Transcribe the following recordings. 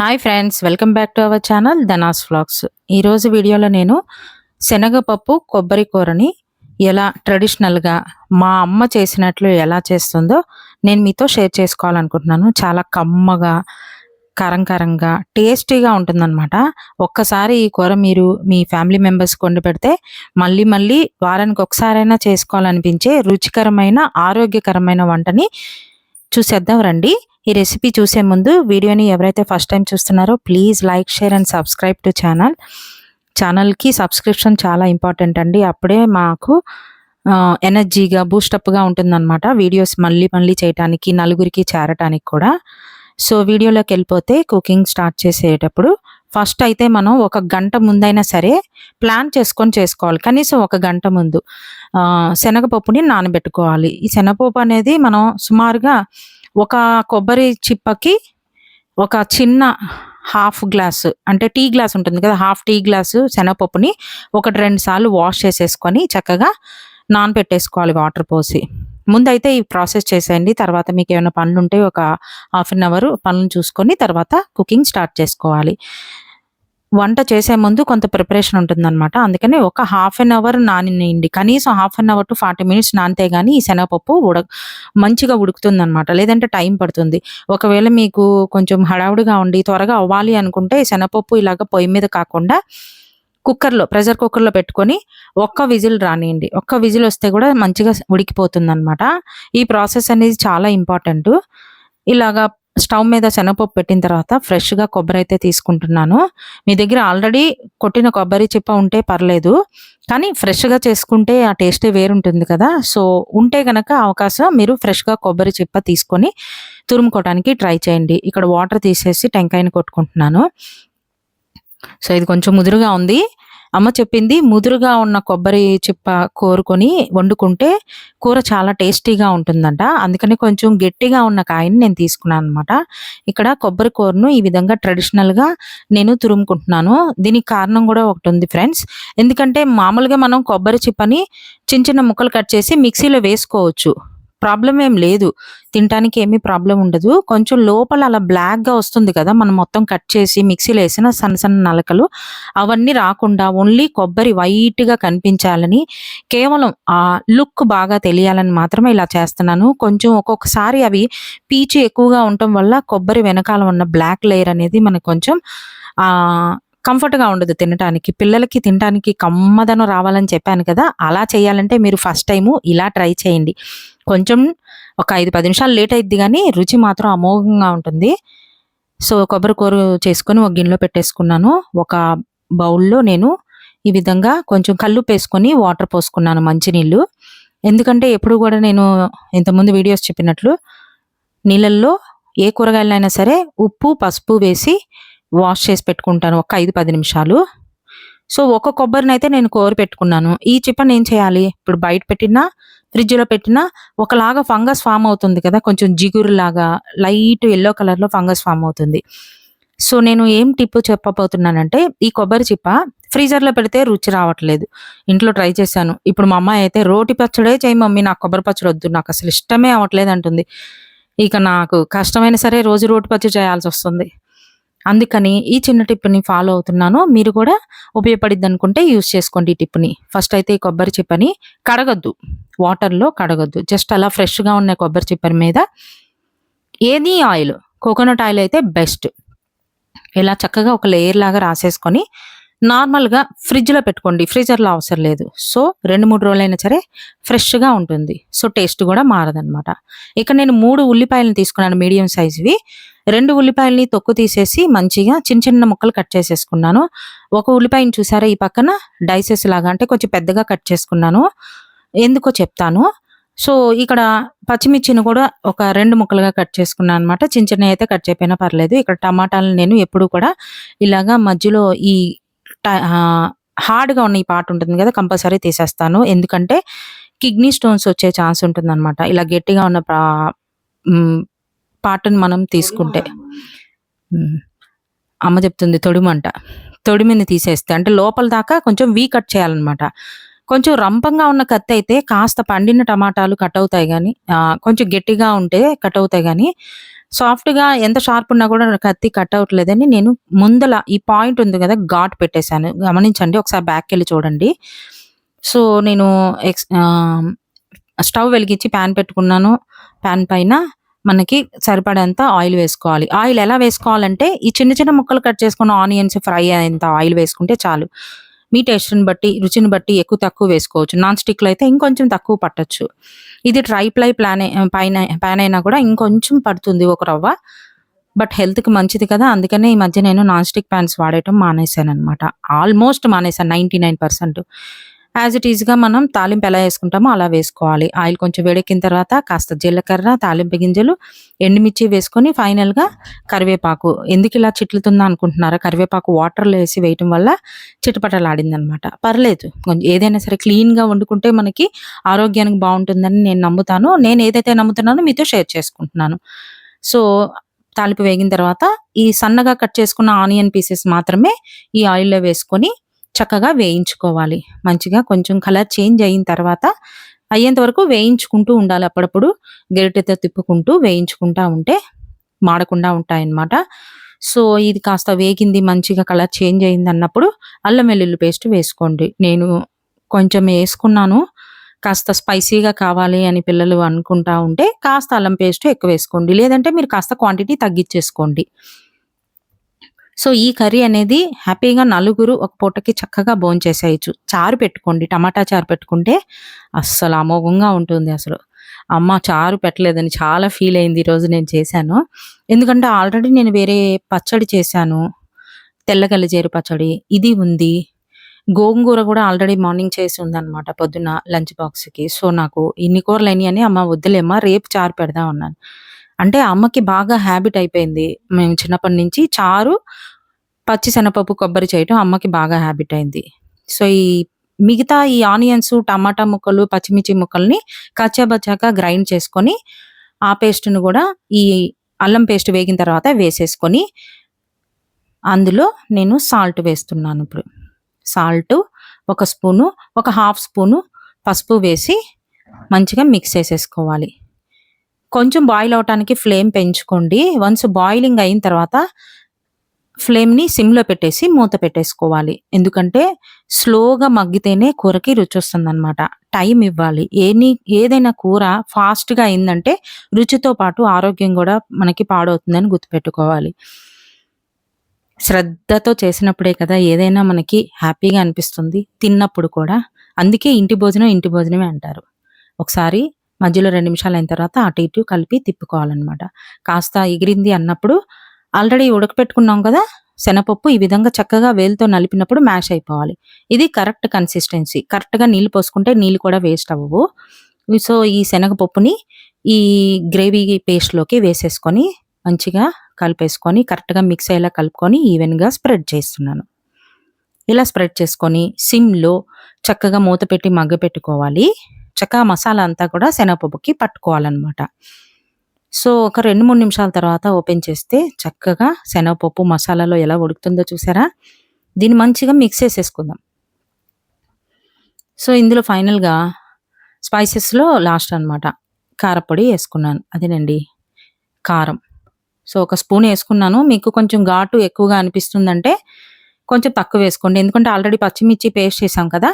Hi friends welcome back to our channel Dhana's vlogs ఈరోజు వీడియోలో నేను శనగపప్పు కొబ్బరి కూరని ఎలా ట్రెడిషనల్గా మా అమ్మ చేసినట్లు ఎలా చేస్తుందో నేను మీతో షేర్ చేసుకోవాలనుకుంటున్నాను. చాలా కమ్మగా కారం కారంగా టేస్టీగా ఉంటుందన్నమాట. ఒక్కసారి ఈ కూర మీరు మీ ఫ్యామిలీ మెంబర్స్ కొండి పెడితే మళ్ళీ మళ్ళీ వారానికి ఒకసారైనా చేసుకోవాలనిపించే రుచికరమైన ఆరోగ్యకరమైన వంటని చూసేద్దాం రండి. ఈ రెసిపీ చూసే ముందు వీడియోని ఎవరైతే ఫస్ట్ టైం చూస్తున్నారో please like share and subscribe to channel ఛానల్కి సబ్స్క్రిప్షన్ చాలా ఇంపార్టెంట్ అండి. అప్పుడే మాకు ఎనర్జీగా బూస్టప్గా ఉంటుందన్నమాట వీడియోస్ మళ్ళీ మళ్ళీ చేయటానికి నలుగురికి చేరటానికి కూడా. సో వీడియోలోకి వెళ్ళిపోతే కుకింగ్ స్టార్ట్ చేసేటప్పుడు ఫస్ట్ అయితే మనం ఒక గంట ముందైనా సరే ప్లాన్ చేసుకొని చేసుకోవాలి. కనీసం ఒక గంట ముందు శనగపప్పుని నానబెట్టుకోవాలి. ఈ శనగపప్పు అనేది మనం సుమారుగా ఒక కొబ్బరి చిప్పకి ఒక చిన్న హాఫ్ గ్లాస్ అంటే టీ గ్లాస్ ఉంటుంది కదా హాఫ్ టీ గ్లాసు శనగపప్పుని ఒకటి రెండు సార్లు వాష్ చేసేసుకొని చక్కగా నానబెట్టేసుకోవాలి వాటర్ పోసి. ముందైతే ఈ ప్రాసెస్ చేసేయండి తర్వాత మీకు ఏమైనా పనులు ఉంటే ఒక హాఫ్ అన్ అవర్ పనులు చూసుకొని తర్వాత కుకింగ్ స్టార్ట్ చేసుకోవాలి. వంట చేసే ముందు కొంత ప్రిపరేషన్ ఉంటుందన్నమాట. అందుకని ఒక హాఫ్ అన్ అవర్ నానినేయండి. కనీసం half an hour to forty minutes నానితే గానీ ఈ శనగపప్పు ఉడక మంచిగా ఉడుకుతుంది అనమాట లేదంటే టైం పడుతుంది. ఒకవేళ మీకు కొంచెం హడావుడిగా ఉండి త్వరగా అవ్వాలి అనుకుంటే శనగపప్పు ఇలాగ పొయ్యి మీద కాకుండా కుక్కర్లో ప్రెషర్ కుక్కర్లో పెట్టుకొని ఒక్క విజిల్ రానియండి. ఒక్క విజిల్ వస్తే కూడా మంచిగా ఉడికిపోతుంది అనమాట ఈ ప్రాసెస్ అనేది చాలా ఇంపార్టెంట్. ఇలాగా స్టవ్ మీద శనగపప్పు పెట్టిన తర్వాత ఫ్రెష్గా కొబ్బరి అయితే తీసుకుంటున్నాను. మీ దగ్గర ఆల్రెడీ కొట్టిన కొబ్బరి చిప్ప ఉంటే పర్లేదు కానీ ఫ్రెష్గా చేసుకుంటే ఆ టేస్టే వేరుంటుంది కదా. సో ఉంటే కనుక అవకాశం మీరు ఫ్రెష్గా కొబ్బరి చిప్ప తీసుకొని తురుముకోవడానికి ట్రై చేయండి. ఇక్కడ వాటర్ తీసేసి టెంకాయని కొట్టుకుంటున్నాను. సో ఇది కొంచెం ముదురుగా ఉంది. అమ్మ చెప్పింది ముదురుగా ఉన్న కొబ్బరి చిప్ప కోరుకొని వండుకుంటే కూర చాలా టేస్టీగా ఉంటుందంట. అందుకని కొంచెం గట్టిగా ఉన్న కాయని నేను తీసుకున్నాను అనమాట ఇక్కడ కొబ్బరి కూరను ఈ విధంగా ట్రెడిషనల్గా నేను తురుముకుంటున్నాను. దీనికి కారణం కూడా ఒకటి ఉంది ఫ్రెండ్స్ ఎందుకంటే మామూలుగా మనం కొబ్బరి చిప్పని చిన్న చిన్న ముక్కలు కట్ చేసి మిక్సీలో వేసుకోవచ్చు. ప్రాబ్లం ఏం లేదు. తినడానికి ఏమీ ప్రాబ్లం ఉండదు. కొంచెం లోపల అలా బ్లాక్గా వస్తుంది కదా మనం మొత్తం కట్ చేసి మిక్సీలో వేసిన సన్న సన్న నలకలు అవన్నీ రాకుండా ఓన్లీ కొబ్బరి వైట్గా కనిపించాలని కేవలం ఆ లుక్ బాగా తెలియాలని మాత్రమే ఇలా చేస్తున్నాను. కొంచెం ఒక్కొక్కసారి అవి పీచు ఎక్కువగా ఉండటం వల్ల కొబ్బరి వెనకాల ఉన్న బ్లాక్ లేయర్ అనేది మనకు కొంచెం కంఫర్ట్గా ఉండదు తినడానికి పిల్లలకి తినడానికి కమ్మదనం రావాలని చెప్పాను కదా అలా చేయాలంటే మీరు ఫస్ట్ టైము ఇలా ట్రై చేయండి. కొంచెం ఒక ఐదు పది నిమిషాలు లేట్ అయింది కానీ రుచి మాత్రం అమోఘంగా ఉంటుంది. సో కొబ్బరి కూర చేసుకొని ఒక గిన్నెలో పెట్టేసుకున్నాను. ఒక బౌల్లో నేను ఈ విధంగా కొంచెం కళ్ళు వేసుకొని వాటర్ పోసుకున్నాను మంచినీళ్ళు. ఎందుకంటే ఎప్పుడు కూడా నేను ఇంతకుముందు వీడియోస్ చెప్పినట్లు నీళ్ళల్లో ఏ కూరగాయలైనా సరే ఉప్పు పసుపు వేసి వాష్ చేసి పెట్టుకుంటాను ఒక ఐదు పది నిమిషాలు. సో ఒక కొబ్బరిని అయితే నేను కోరి పెట్టుకున్నాను. ఈ చిప్పని ఏం చేయాలి? ఇప్పుడు బయట పెట్టినా ఫ్రిడ్జ్లో పెట్టినా ఒకలాగా ఫంగస్ ఫామ్ అవుతుంది కదా కొంచెం జిగురులాగా లైట్ ఎల్లో కలర్లో ఫంగస్ ఫామ్ అవుతుంది. సో నేను ఏం టిప్ చెప్పబోతున్నానంటే ఈ కొబ్బరి చిప్ప ఫ్రీజర్లో పెడితే రుచి రావట్లేదు. ఇంట్లో ట్రై చేశాను. ఇప్పుడు మా అమ్మాయి అయితే రోటి పచ్చడే చేయి మమ్మీ నాకు కొబ్బరి పచ్చడి వద్దు నాకు అసలు ఇష్టమే అవ్వట్లేదు అంటుంది. ఇక నాకు కష్టమైన సరే రోజు రోటి పచ్చడి చేయాల్సి వస్తుంది. అందుకని ఈ చిన్న టిప్ని ఫాలో అవుతున్నాను. మీరు కూడా ఉపయోగపడిద్ది అనుకుంటే యూస్ చేసుకోండి ఈ టిప్ని. ఫస్ట్ అయితే ఈ కొబ్బరి చిప్పని కడగొద్దు. వాటర్లో కడగొద్దు. జస్ట్ అలా ఫ్రెష్గా ఉన్న కొబ్బరి చిప్పని మీద ఏది ఆయిల్ కోకోనట్ ఆయిల్ అయితే బెస్ట్. ఇలా చక్కగా ఒక లేయర్ లాగా రాసేసుకొని నార్మల్గా ఫ్రిడ్జ్లో పెట్టుకోండి. ఫ్రీజర్లో అవసరం లేదు. సో రెండు మూడు రోజులైనా సరే ఫ్రెష్గా ఉంటుంది. సో టేస్ట్ కూడా మారదనమాట ఇక నేను మూడు ఉల్లిపాయలను తీసుకున్నాను మీడియం సైజువి. రెండు ఉల్లిపాయలని తొక్కు తీసేసి మంచిగా చిన్న చిన్న ముక్కలు కట్ చేసేసుకున్నాను. ఒక ఉల్లిపాయని చూసారా ఈ పక్కన? డైసెస్ లాగా అంటే కొంచెం పెద్దగా కట్ చేసుకున్నాను. ఎందుకో చెప్తాను. సో ఇక్కడ పచ్చిమిర్చిని కూడా ఒక రెండు ముక్కలుగా కట్ చేసుకున్నాను అనమాట చిన్న చిన్న అయితే కట్ చేయకపోయినా పర్లేదు. ఇక్కడ టమాటాలను నేను ఎప్పుడు కూడా ఇలాగా మధ్యలో ఈ హార్డ్గా ఉన్న ఈ పార్ట్ ఉంటుంది కదా కంపల్సరీ తీసేస్తాను. ఎందుకంటే కిడ్నీ స్టోన్స్ వచ్చే ఛాన్స్ ఉంటుందనమాట ఇలా గట్టిగా ఉన్న పాటను మనం తీసుకుంటే అమ్మ చెప్తుంది తొడిమంట తొడిమిని తీసేస్తే అంటే లోపల దాకా కొంచెం వీ కట్ చేయాలన్నమాట కొంచెం రంపంగా ఉన్న కత్తి అయితే కాస్త పండిన టమాటాలు కట్ అవుతాయి కానీ కొంచెం గట్టిగా ఉంటే కట్ అవుతాయి కానీ సాఫ్ట్‌గా ఎంత షార్ప్ ఉన్నా కూడా కత్తి కట్ అవ్వట్లేదని నేను ముందల ఈ పాయింట్ ఉంది కదా ఘాట్ పెట్టేసాను. గమనించండి. ఒకసారి బ్యాక్‌కెళ్ళి చూడండి. సో, నేను ఎక్స్ స్టవ్ వెలిగించి పాన్ పెట్టుకున్నాను. పాన్ పైన మనకి సరిపడేంత ఆయిల్ వేసుకోవాలి. ఆయిల్ ఎలా వేసుకోవాలంటే, ఈ చిన్న చిన్న ముక్కలు కట్ చేసుకున్న ఆనియన్స్ ఫ్రై అయ్యేంత ఆయిల్ వేసుకుంటే చాలు. మీ టేస్ట్‌ని బట్టి, రుచిని బట్టి ఎక్కువ తక్కువ వేసుకోవచ్చు. నాన్ స్టిక్‌లో అయితే ఇంకొంచెం తక్కువ పట్టొచ్చు. ఇది ట్రై ప్లై ప్లాన్ పైన పాన్ అయినా కూడా ఇంకొంచెం పడుతుంది ఒక రవ్వ. బట్ హెల్త్‌కి మంచిది కదా! అందుకనే ఈ మధ్య నేను నాన్ స్టిక్ పాన్స్ వాడటం మానేశాననమాట. ఆల్మోస్ట్ మానేశాను 99% యాజ్ ఇట్ ఈస్‌గా మనం తాలింపు ఎలా వేసుకుంటామో అలా వేసుకోవాలి. ఆయిల్ కొంచెం వేడెక్కిన తర్వాత కాస్త జీలకర్ర, తాలింపు గింజలు, ఎండుమిర్చి వేసుకొని ఫైనల్‌గా కరివేపాకు. ఎందుకు ఇలా చిట్లుతుందా అనుకుంటున్నారా? కరివేపాకు వాటర్‌లో వేసి వేయటం వల్ల చిటపటలాడిందనమాట. పర్లేదు. కొంచెం ఏదైనా సరే క్లీన్‌గా వండుకుంటే మనకి ఆరోగ్యానికి బాగుంటుందని నేను నమ్ముతాను. నేను ఏదైతే నమ్ముతున్నానో మీతో షేర్ చేసుకుంటున్నాను. సో, తాలింపు వేగిన తర్వాత ఈ సన్నగా కట్ చేసుకున్న ఆనియన్ పీసెస్ మాత్రమే ఈ ఆయిల్‌లో వేసుకొని చక్కగా వేయించుకోవాలి. మంచిగా కొంచెం కలర్ చేంజ్ అయిన తర్వాత అయ్యేంత వరకు వేయించుకుంటూ ఉండాలి. అప్పుడప్పుడు గరిటెతో తిప్పుకుంటూ వేయించుకుంటా ఉంటే మాడకుండా ఉంటాయన్నమాట. సో, ఇది కాస్త వేగింది మంచిగా కలర్ చేంజ్ అయింది అన్నప్పుడు అల్లం వెల్లుల్లి పేస్ట్ వేసుకోండి. నేను కొంచెం వేసుకున్నాను కాస్త స్పైసీగా కావాలి అని పిల్లలు అనుకుంటా ఉంటే కాస్త అల్లం పేస్ట్ ఎక్కువ వేసుకోండి. లేదంటే మీరు కాస్త క్వాంటిటీ తగ్గించేసుకోండి సో, ఈ కర్రీ అనేది హ్యాపీగా నలుగురు ఒక పూటకి చక్కగా భోంచేసేయచ్చు చారు పెట్టుకోండి. టమాటా చారు పెట్టుకుంటే అస్సలు అమోఘంగా ఉంటుంది అసలు. అమ్మ చారు పెట్టలేదని చాలా ఫీల్ అయింది ఈరోజు నేను చేశాను. ఎందుకంటే ఆల్రెడీ నేను వేరే పచ్చడి చేశాను. తెల్లగల్లజేరు పచ్చడి. ఇది ఉంది. గోంగూర కూడా ఆల్రెడీ మార్నింగ్ చేసి ఉందన్నమాట పొద్దున్న లంచ్ బాక్స్‌కి. సో, నాకు ఇన్ని కూరలు అయినాయి అని అమ్మ వద్దులేమ్మా రేపు చారు పెడదాం అన్నాను. అంటే అమ్మకి బాగా హ్యాబిట్ అయిపోయింది. మేము చిన్నప్పటి నుంచి చారు, పచ్చి శనగపప్పు, కొబ్బరి చేయటం అమ్మకి బాగా హ్యాబిట్ అయింది. సో, ఈ మిగతా ఈ ఆనియన్స్, టమాటా ముక్కలు, పచ్చిమిర్చి ముక్కల్ని కచ్చాబచ్చాగా గ్రైండ్ చేసుకొని, ఆ పేస్ట్ను కూడా ఈ అల్లం పేస్ట్ వేగిన తర్వాత వేసేసుకొని అందులో నేను సాల్ట్ వేస్తున్నాను ఇప్పుడు. సాల్టు ఒక స్పూను, ఒక హాఫ్ స్పూను పసుపు వేసి మంచిగా మిక్స్ చేసేసుకోవాలి. కొంచెం బాయిల్ అవ్వటానికి ఫ్లేమ్ పెంచుకోండి. వన్స్ బాయిలింగ్ అయిన తర్వాత ఫ్లేమ్‌ని సిమ్‌లో పెట్టేసి మూత పెట్టేసుకోవాలి. ఎందుకంటే స్లోగా మగ్గితేనే కూరకి రుచి వస్తుందన్నమాట టైం ఇవ్వాలి. ఏని ఏదైనా కూర ఫాస్ట్‌గా అయిందంటే రుచితో పాటు ఆరోగ్యం కూడా మనకి పాడవుతుందని గుర్తుపెట్టుకోవాలి. శ్రద్ధతో చేసినప్పుడే కదా ఏదైనా మనకి హ్యాపీగా అనిపిస్తుంది. తిన్నప్పుడు కూడా. అందుకే ఇంటి భోజనం ఇంటి భోజనమే అంటారు. ఒకసారి మధ్యలో రెండు నిమిషాలు అయిన తర్వాత అటు ఇటు కలిపి తిప్పుకోవాలన్నమాట కాస్త ఎగిరింది అన్నప్పుడు ఆల్రెడీ ఉడకపెట్టుకున్నాం కదా! శనగపప్పు ఈ విధంగా చక్కగా వేలుతో నలిపినప్పుడు మ్యాష్ అయిపోవాలి. ఇది కరెక్ట్ కన్సిస్టెన్సీ. కరెక్ట్‌గా నీళ్ళు పోసుకుంటే నీళ్ళు కూడా వేస్ట్ అవ్వవు. సో, ఈ శనగపప్పుని ఈ గ్రేవీ పేస్ట్‌లోకి వేసేసుకొని మంచిగా కలిపేసుకొని కరెక్ట్‌గా మిక్స్ అయ్యేలా కలుపుకొని ఈవెన్‌గా స్ప్రెడ్ చేస్తున్నాను. ఇలా స్ప్రెడ్ చేసుకొని సిమ్‌లో చక్కగా మూత పెట్టి మగ్గపెట్టుకోవాలి. చక్కగా మసాలా అంతా కూడా శనగపప్పుకి పట్టుకోవాలన్నమాట సో, ఒక 2, 3 నిమిషాల తర్వాత ఓపెన్ చేస్తే చక్కగా శనగపప్పు మసాలాలో ఎలా ఉడుకుతుందో చూసారా? దీన్ని మంచిగా మిక్స్ చేసేసుకుందాం. సో, ఇందులో ఫైనల్‌గా స్పైసెస్‌లో లాస్ట్ అనమాట. కారపొడి వేసుకున్నాను అదేనండి కారం. సో, ఒక స్పూన్ వేసుకున్నాను మీకు కొంచెం ఘాటు ఎక్కువగా అనిపిస్తుందంటే కొంచెం తక్కువ వేసుకోండి. ఎందుకంటే ఆల్రెడీ పచ్చిమిర్చి పేస్ట్ చేసాం కదా!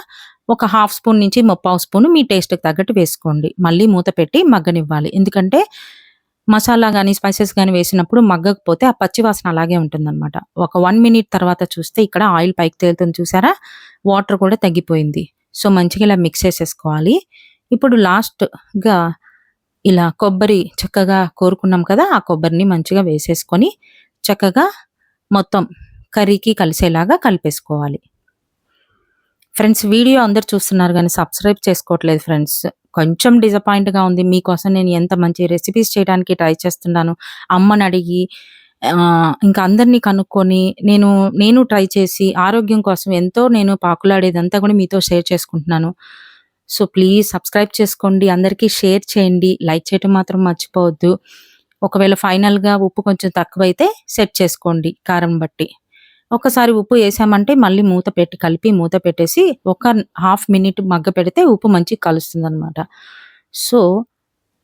ఒక హాఫ్ స్పూన్ నుంచి ముప్పావు స్పూన్ మీ టేస్ట్‌కి తగ్గట్టు వేసుకోండి. మళ్ళీ మూత పెట్టి మగ్గనివ్వాలి. ఎందుకంటే మసాలా కానీ స్పైసెస్ కానీ వేసినప్పుడు మగ్గకపోతే ఆ పచ్చి వాసన అలాగే ఉంటుందన్నమాట ఒక వన్ మినిట్ తర్వాత చూస్తే ఇక్కడ ఆయిల్ పైకి తేలుతుంది చూసారా? వాటర్ కూడా తగ్గిపోయింది. సో, మంచిగా ఇలా మిక్స్ చేసేసుకోవాలి. ఇప్పుడు లాస్ట్‌గా ఇలా కొబ్బరి చక్కగా కోరుకున్నాం కదా! ఆ కొబ్బరిని మంచిగా వేసేసుకొని చక్కగా మొత్తం కర్రీకి కలిసేలాగా కలిపేసుకోవాలి. ఫ్రెండ్స్ వీడియో అందరు చూస్తున్నారు కానీ సబ్స్క్రైబ్ చేసుకోవట్లేదు ఫ్రెండ్స్. కొంచెం డిసప్పాయింట్‌గా ఉంది. మీకోసం నేను ఎంత మంచి రెసిపీస్ చేయడానికి ట్రై చేస్తున్నాను. అమ్మని అడిగి ఇంకా అందరిని కనుక్కొని నేను, నేను ట్రై చేసి ఆరోగ్యం కోసం ఎంతో నేను పాకులాడేదంతా కూడా మీతో షేర్ చేసుకుంటున్నాను. సో, ప్లీజ్ సబ్స్క్రైబ్ చేసుకోండి. అందరికీ షేర్ చేయండి. లైక్ చేయటం మాత్రం మర్చిపోవద్దు. ఒకవేళ ఫైనల్‌గా ఉప్పు కొంచెం తక్కువైతే సెట్ చేసుకోండి కారం బట్టి. ఒకసారి ఉప్పు వేసామంటే మళ్ళీ మూత పెట్టి కలిపి మూత పెట్టేసి ఒక హాఫ్ మినిట్ మగ్గ పెడితే ఉప్పు మంచిగా కలుస్తుంది అనమాట సో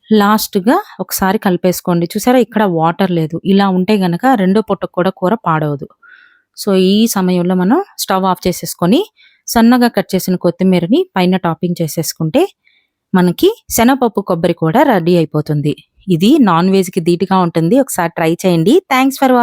లాస్ట్గా ఒకసారి కలిపేసుకోండి. చూసారా? ఇక్కడ వాటర్ లేదు. ఇలా ఉంటే గనక రెండో పొట్టకు కూడా కూర పాడవదు. సో ఈ సమయంలో మనం స్టవ్ ఆఫ్ చేసేసుకొని సన్నగా కట్ చేసిన కొత్తిమీరని పైన టాపింగ్ చేసేసుకుంటే మనకి శనగపప్పు కొబ్బరి కూడా రెడీ అయిపోతుంది. ఇది నాన్ వెజ్కి ధీటుగా ఉంటుంది. ఒకసారి ట్రై చేయండి. Thanks for watching